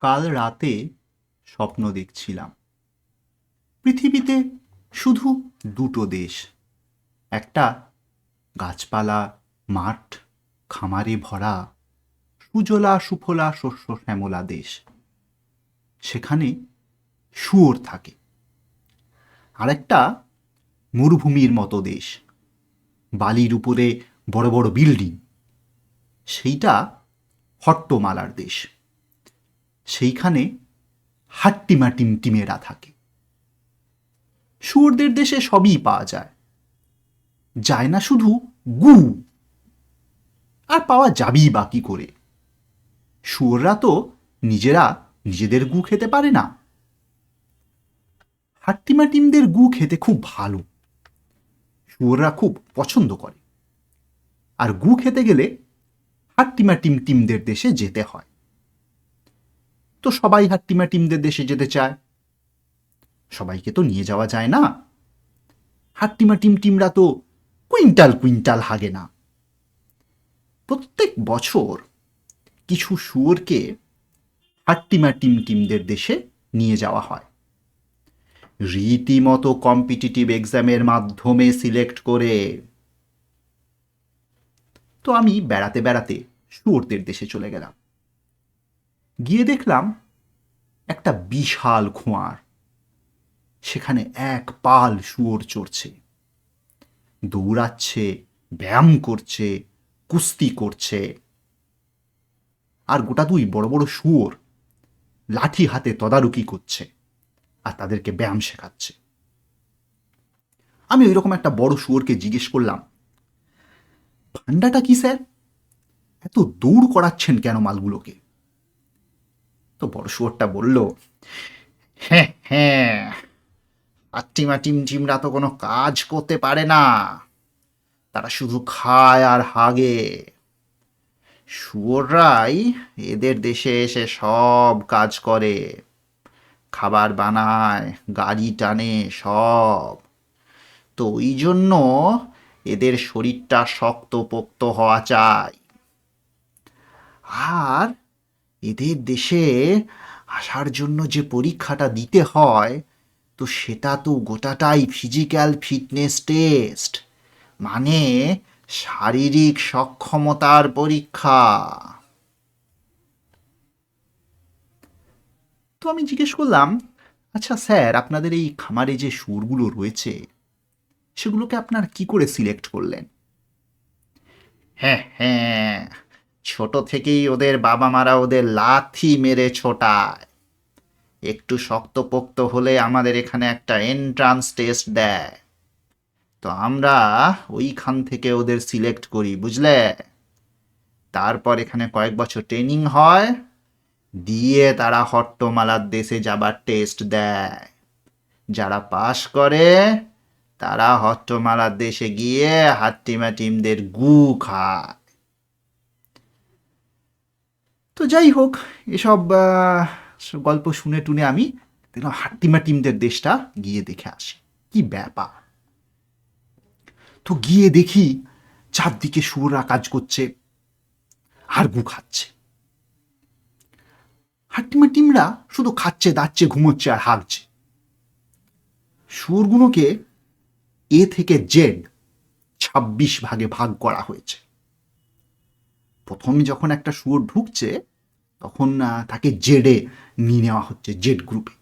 কাল রাতে স্বপ্ন দেখছিলাম। পৃথিবীতে শুধু দুটো দেশ, একটা গাছপালা, মাঠ, খামারে ভরা সুজলা সুফলা শস্য শ্যামলা দেশ। সেখানে শুয়োর থাকে। আরেকটা মরুভূমির মতো দেশ, বালির উপরে বড় বড় বিল্ডিং, সেইটা হট্টমালার দেশ। সেইখানে হাট্টিমা টিমটিমেরা থাকে। শুয়োরদের দেশে সবই পাওয়া যায়। যায় না শুধু গু। আর পাওয়া যাবেই বা কি করে? শুয়োররা তো নিজেরা নিজেদের গু খেতে পারে না। হাট্টিমা টিমদের গু খেতে খুব ভালো। শুয়োররা খুব পছন্দ করে। আর গু খেতে গেলে হাট্টিমা টিম টিমদের দেশে যেতে হয়। তো সবাই হাট্টিমা টিমদের দেশে যেতে চায়। সবাইকে তো নিয়ে যাওয়া যায় না। হাট্টিমা টিম টিমরা তো কুইন্টাল কুইন্টাল হাগে না। প্রত্যেক বছর কিছু শুয়োরকে হাট্টিমা টিম টিমদের দেশে নিয়ে যাওয়া হয়। রীতিমতো কম্পিটিটিভ এক্সামের মাধ্যমে সিলেক্ট করে। তো আমি বেড়াতে বেড়াতে শুয়োরদের দেশে চলে গেলাম। গিয়ে দেখলাম একটা বিশাল খোঁয়ার। সেখানে এক পাল শুয়োর চড়ছে। দৌড়াচ্ছে, ব্যায়াম করছে, কুস্তি করছে। আর গোটা দুই বড় বড় শুয়োর লাঠি হাতে তদারকি করছে আর তাদেরকে ব্যায়াম শেখাচ্ছে। আমি ওইরকম একটা বড় শুয়োরকে জিজ্ঞেস করলাম ফান্ডাটা কি স্যার? এত দৌড় করাচ্ছেন কেন মালগুলোকে? তো বড় শুয়োরটা বলল হ্যাঁ হ্যাঁ আট্টিমা টিম টিমরা তো কোনো কাজ করতে পারে না। তারা শুধু খায় আর হাগে। শুয়োররাই এদের দেশে এসে সব কাজ করে। খাবার বানায়, গাড়ি টানে, সব। তো ওই জন্য এদের শরীরটা শক্ত পোক্ত হওয়া চাই। আর এদের দেশে আসার জন্য যে পরীক্ষাটা দিতে হয়, তো সেটা তো গোটাটাই ফিজিক্যাল ফিটনেস টেস্ট মানে শারীরিক সক্ষমতার পরীক্ষা। তো আমি জিজ্ঞেস করলাম আচ্ছা স্যার, আপনাদের এই খামারে যে সুরগুলো রয়েছে, সেগুলোকে আপনার কি করে সিলেক্ট করলেন? হ্যাঁ হ্যাঁ ছোট থেকেই ওদের বাবা মারা ওদের লাথি মেরে ছোটায়। একটু শক্তপোক্ত হলে আমাদের এখানে একটা এন্ট্রান্স টেস্ট দেয়। তো আমরা ওইখান থেকে ওদের সিলেক্ট করি, বুঝলে? তারপর এখানে কয়েক বছর ট্রেনিং হয়, দিয়ে তারা হট্টমালার দেশে যাবার টেস্ট দেয়। যারা পাশ করে, তারা হট্টমালার দেশে গিয়ে হাট্টিমা টিমদের গু খায়। তো যাই হোক, এসব গল্প শুনে টুনে আমি দেখলাম হাট্টিমা টিমদের দেশটা গিয়ে দেখে আসি। কি ব্যাপার? তো গিয়ে দেখি চারদিকে সুররা কাজ করছে আর গু খাচ্ছে। হাট্টিমা টিমরা শুধু খাচ্ছে, দাচ্ছে, ঘুমোচ্ছে আর হাগছে সুরগুলোকে এ থেকে জেড ছাব্বিশ ভাগে ভাগ করা হয়েছে। প্রথমে যখন একটা শুয়োর ঢুকছে, তখন তাকে জেডে নিয়ে নেওয়া হচ্ছে, জেড গ্রুপে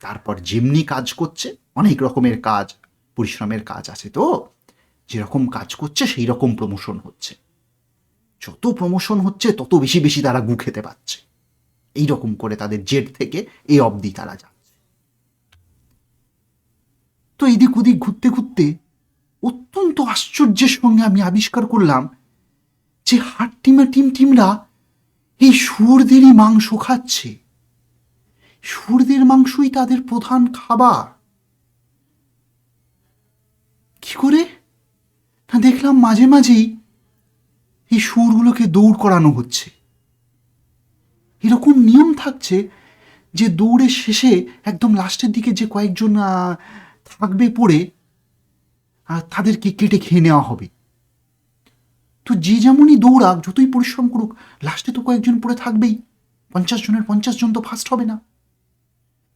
তারপর যেমনি কাজ করছে, অনেক রকমের কাজ, পরিশ্রমের কাজ আছে তো, যেরকম কাজ করছে সেই রকম প্রমোশন হচ্ছে। যত প্রমোশন হচ্ছে, তত বেশি বেশি তারা গু খেতে পাচ্ছে। এই রকম করে তাদের জেড থেকে এই অবধি তারা যাচ্ছে। তো এদিক ওদিক ঘুরতে ঘুরতে অত্যন্ত আশ্চর্যের সঙ্গে আমি আবিষ্কার করলাম যে হাট্টিমা টিম টিমরা এই শুয়োরদেরই মাংস খাচ্ছে। শুয়োরদের মাংসই তাদের প্রধান খাবার। কি করে? না দেখলাম মাঝে মাঝেই এই শুয়োরগুলোকে দৌড় করানো হচ্ছে। এরকম নিয়ম থাকছে যে দৌড়ের শেষে একদম লাস্টের দিকে যে কয়েকজন থাকবে পড়ে আর তাদেরকে কেটে খেয়ে নেওয়া হবে। তো যে যেমনই দৌড়াক, যতই পরিশ্রম করুক, লাস্টে তো কয়েকজন পড়ে থাকবেই। পঞ্চাশ জনের পঞ্চাশ জন তো ফার্স্ট হবে না।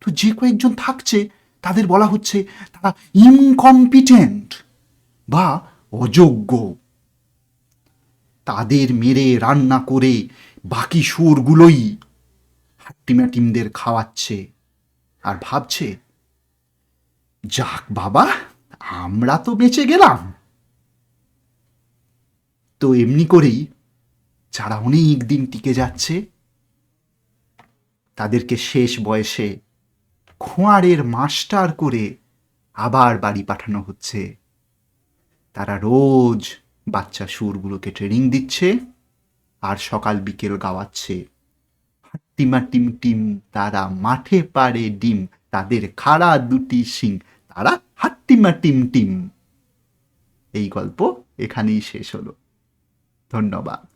তো যে কয়েকজন থাকছে, তাদের বলা হচ্ছে তারা ইনকম্পিটেন্ট বা অযোগ্য। তাদের মেরে রান্না করে বাকি সুরগুলোই হাট্টিমাটিমদের খাওয়াচ্ছে। আর ভাবছে, যাক বাবা, আমরা তো বেঁচে গেলাম। তো এমনি করেই যারা অনেক দিন টিকে যাচ্ছে, তাদেরকে শেষ বয়সে খোঁয়ারের মাস্টার করে আবার বাড়ি পাঠানো হচ্ছে। তারা রোজ বাচ্চা সুরগুলোকে ট্রেনিং দিচ্ছে আর সকাল বিকেল গাওয়াচ্ছে। টিমা টিম টিম, তারা মাঠে পারে ডিম, তাদের খাড়া দুটি শিং, তারা হাট্টিমা টিম টিম। এই গল্প এখানেই শেষ হলো। ধন্যবাদ।